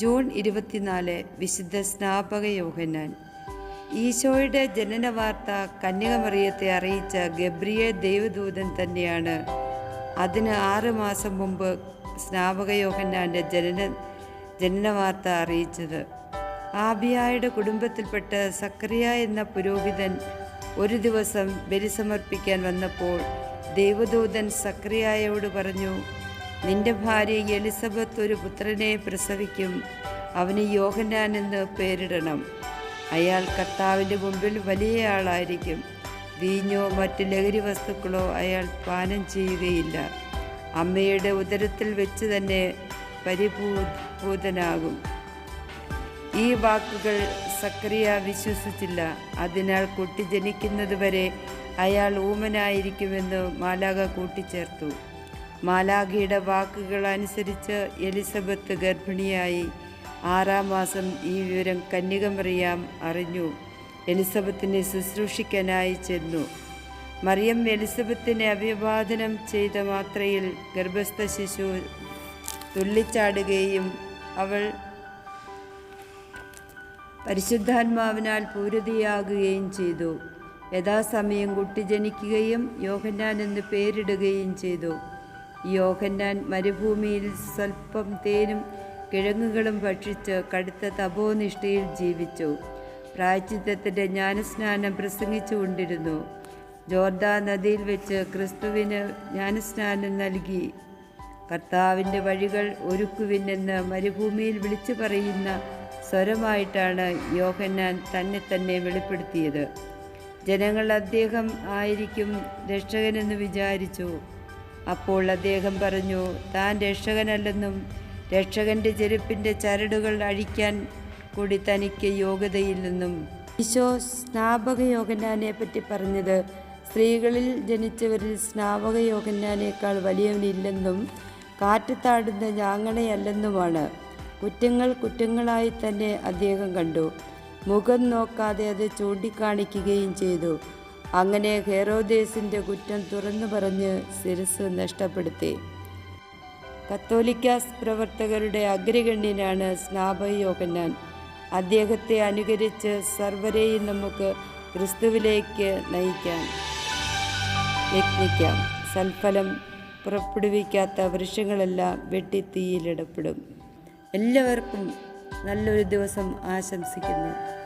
June ഇരുപത്തിനാല് വിശുദ്ധ സ്നാപക യോഹന്നാൻ. ഈശോയുടെ ജനന വാർത്ത കന്യകമറിയത്തെ അറിയിച്ച ഗബ്രിയ ദൈവദൂതൻ തന്നെയാണ്. അതിന് ആറ് മാസം മുമ്പ് സ്നാപക യോഹന്നാന്റെ ജനന ജനന വാർത്ത അറിയിച്ചത്. ആബിയായുടെ കുടുംബത്തിൽപ്പെട്ട സക്രിയ എന്ന പുരോഹിതൻ ഒരു ദിവസം ബലി സമർപ്പിക്കാൻ വന്നപ്പോൾ ദൈവദൂതൻ സക്രിയായോട് പറഞ്ഞു നിന്റെ ഭാര്യ എലിസബത്ത് ഒരു പുത്രനെ പ്രസവിക്കും. അവന് യോഹന്നാൻ എന്ന് പേരിടണം. അയാൾ കർത്താവിന്റെ മുമ്പിൽ വലിയ ആളായിരിക്കും. വീഞ്ഞോ മറ്റ് ലഹരി വസ്തുക്കളോ അയാൾ പാനം ചെയ്യുകയില്ല. അമ്മയുടെ ഉദരത്തിൽ വെച്ച് തന്നെ പരിഭൂതനാകും ഈ വാക്കുകൾ സക്രിയ വിശ്വസിച്ചില്ല. അതിനാൽ കുട്ടി ജനിക്കുന്നതുവരെ അയാൾ ഊമനായിരിക്കുമെന്ന് മാലാക കൂട്ടിച്ചേർത്തു. മാലാഖയുടെ വാക്കുകൾ അനുസരിച്ച് എലിസബത്ത് ഗർഭിണിയായി. ആറാം മാസം ഈ വിവരം കന്യകമറിയാം അറിഞ്ഞു. എലിസബത്തിനെ ശുശ്രൂഷിക്കാനായി ചെന്നു. മറിയം എലിസബത്തിനെ അഭിവാദനം ചെയ്ത മാത്രയിൽ ഗർഭസ്ഥ ശിശു തുള്ളിച്ചാടുകയും അവൾ പരിശുദ്ധാത്മാവിനാൽ പൂരിതയാകുകയും ചെയ്തു. യഥാസമയം കുട്ടി ജനിക്കുകയും യോഹന്നാൻ എന്ന് പേരിടുകയും ചെയ്തു. യോഹന്നാൻ മരുഭൂമിയിൽ സ്വല്പം തേനും കിഴങ്ങുകളും ഭക്ഷിച്ച് കടുത്ത തപോനിഷ്ഠയിൽ ജീവിച്ചു. പ്രായച്ചിത്തത്തിന്റെ ജ്ഞാനസ്നാനം പ്രസംഗിച്ചുകൊണ്ടിരുന്നു ജോർദാ നദിയിൽ വെച്ച് ക്രിസ്തുവിന് ജ്ഞാനസ്നാനം നൽകി. കർത്താവിന്റെ വഴികൾ ഒരുക്കുവിനെന്ന് മരുഭൂമിയിൽ വിളിച്ചു പറയുന്ന സ്വരമായിട്ടാണ് യോഹന്നാൻ തന്നെ തന്നെ വെളിപ്പെടുത്തിയത്. ജനങ്ങൾ അദ്ദേഹം ആയിരിക്കും രക്ഷകനെന്ന് വിചാരിച്ചു. അപ്പോൾ അദ്ദേഹം പറഞ്ഞു താൻ രക്ഷകനല്ലെന്നും രക്ഷകന്റെ ചെരുപ്പിന്റെ ചരടുകൾ അഴിക്കാൻ കൂടി തനിക്ക് യോഗ്യതയില്ലെന്നും. ഈശോ സ്നാപക യോഗനാനെ പറ്റി പറഞ്ഞത് സ്ത്രീകളിൽ ജനിച്ചവരിൽ സ്നാപക യോഗനാനേക്കാൾ വലിയവനില്ലെന്നും കാറ്റത്താടുന്ന ഞാങ്ങണയല്ലെന്നുമാണ്. കുറ്റങ്ങൾ കുറ്റങ്ങളായി തന്നെ അദ്ദേഹം കണ്ടു. മുഖം നോക്കാതെ അത് ചൂണ്ടിക്കാണിക്കുകയും ചെയ്തു. അങ്ങനെ ഹെറോദേസിന്റെ കുറ്റം തുറന്നു പറഞ്ഞ് ശിരസ് നഷ്ടപ്പെടുത്തി. കത്തോലിക്കാസ് പ്രവർത്തകരുടെ അഗ്രഗണ്യനാണ് സ്നാപയോഹന്നാൻ അദ്ദേഹത്തെ അനുകരിച്ച് സർവരെയും നമുക്ക് ക്രിസ്തുവിലേക്ക് നയിക്കാം യത്നിക്കാം സൽഫലം പുറപ്പെടുവിക്കാത്ത വൃക്ഷങ്ങളെല്ലാം വെട്ടിത്തീയിലിടപെടും എല്ലാവർക്കും നല്ലൊരു ദിവസം ആശംസിക്കുന്നു.